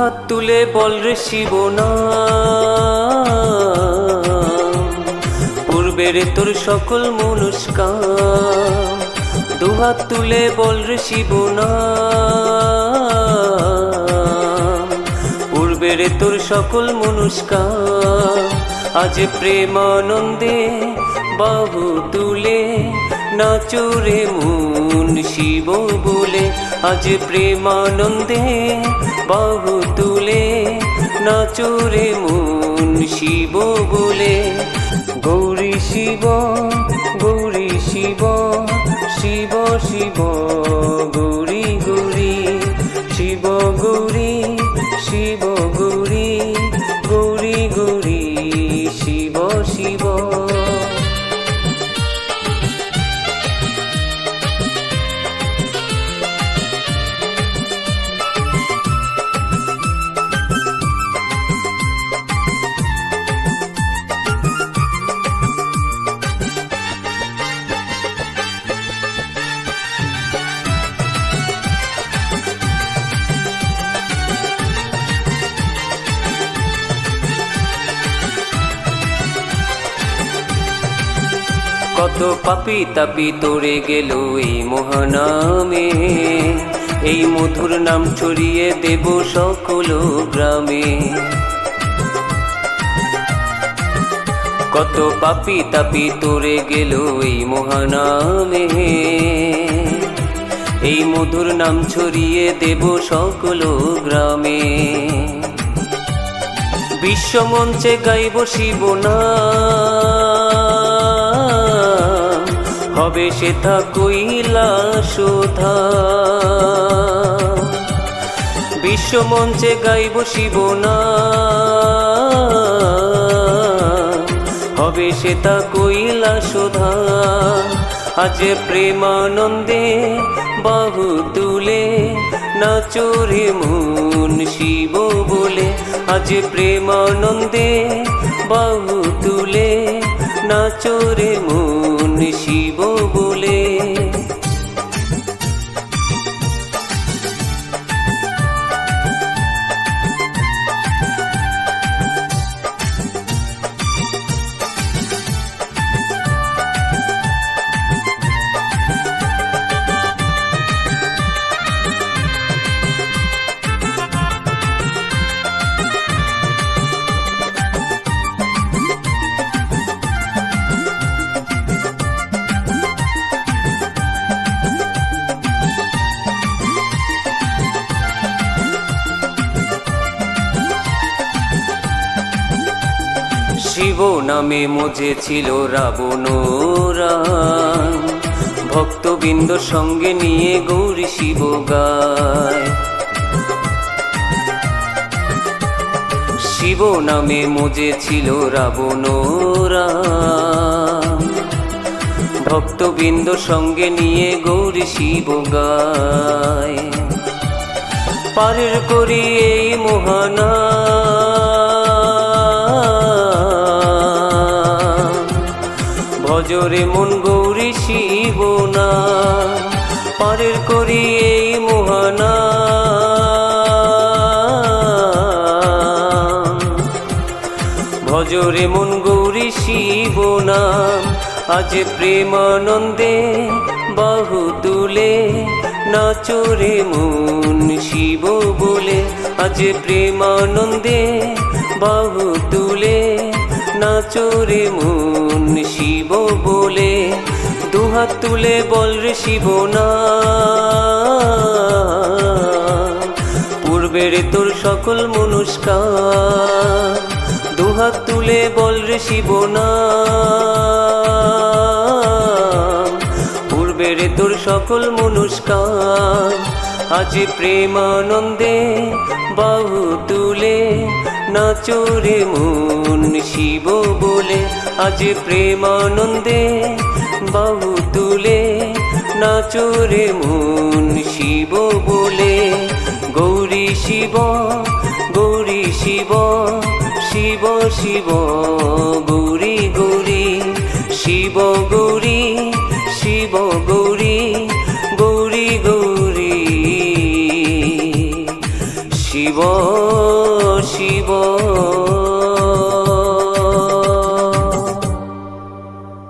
দুহাত তুলে বল রে শিব না পূর্বের তোর সকল মনুষ্কাম দুহাত তুলে বল রে শিব না পূর্বের তোর সকল মনুষ্কাম আজ প্রেমানন্দে বাহু তুলে নাচুরে মন শিব বলে। আজ প্রেমানন্দে বাহু তুলে নাচুরে মন শিব বলে। গৌরী শিব গৌরী শিব শিব শিব। কত পাপি তাপি তোরে গেল এই মহানামে। এই মধুর নাম ছড়িয়ে দেব সকল গ্রামে। কত পাপি তাপি তোরে গেল এই মহানামে। এই মধুর নাম ছড়িয়ে দেব সকল গ্রামে। বিশ্ব বিশ্বমঞ্চে গাইব শিব না হবে সেথা কইলা শোধা বিশ্বমঞ্চে গাইব শিব না হবে সেটা কইলা শোধা আজ প্রেমানন্দে বাহু তুলে নাচরে মন শিব বলে। আজ প্রেমানন্দে বাহু তুলে নাচরে মন শিব বলে নামে মজে ছিল রাবণ রাম ভক্তবৃন্দ সঙ্গে নিয়ে গৌরী শিব গায়। শিব নামে মজে ছিল রাবণ রাম ভক্তবৃন্দ সঙ্গে নিয়ে গৌরী শিব গায়। পারের করি এই মোহানা ভজরে মন গৌরী শিব না। পারের করি এই মোহানা। ভজরে মন গৌরী শিব নাম আজ প্রেমানন্দে বাহু তুলে নাচরে মন শিব বলে। আজ প্রেমানন্দে বাহু তুলে নাচরে মন শিব বলে, দুহাত তুলে বল রে শিব না। পূর্বের তোর সকল মনুষ্কার দুহাত তুলে বল রে শিব না। পূর্বের তোর সকল মনুষ্কার আজ প্রেমানন্দে বাহু তুলে নাচরে মন শিব বলে, আজ প্রেমানন্দে বাহু তুলে। নাচরে মন শিব বলে, গৌরী শিব গৌরী শিব শিব শিব, গৌরী গৌরী, শিব গৌরী শিব গৌরী গৌরী গৌরী। শিব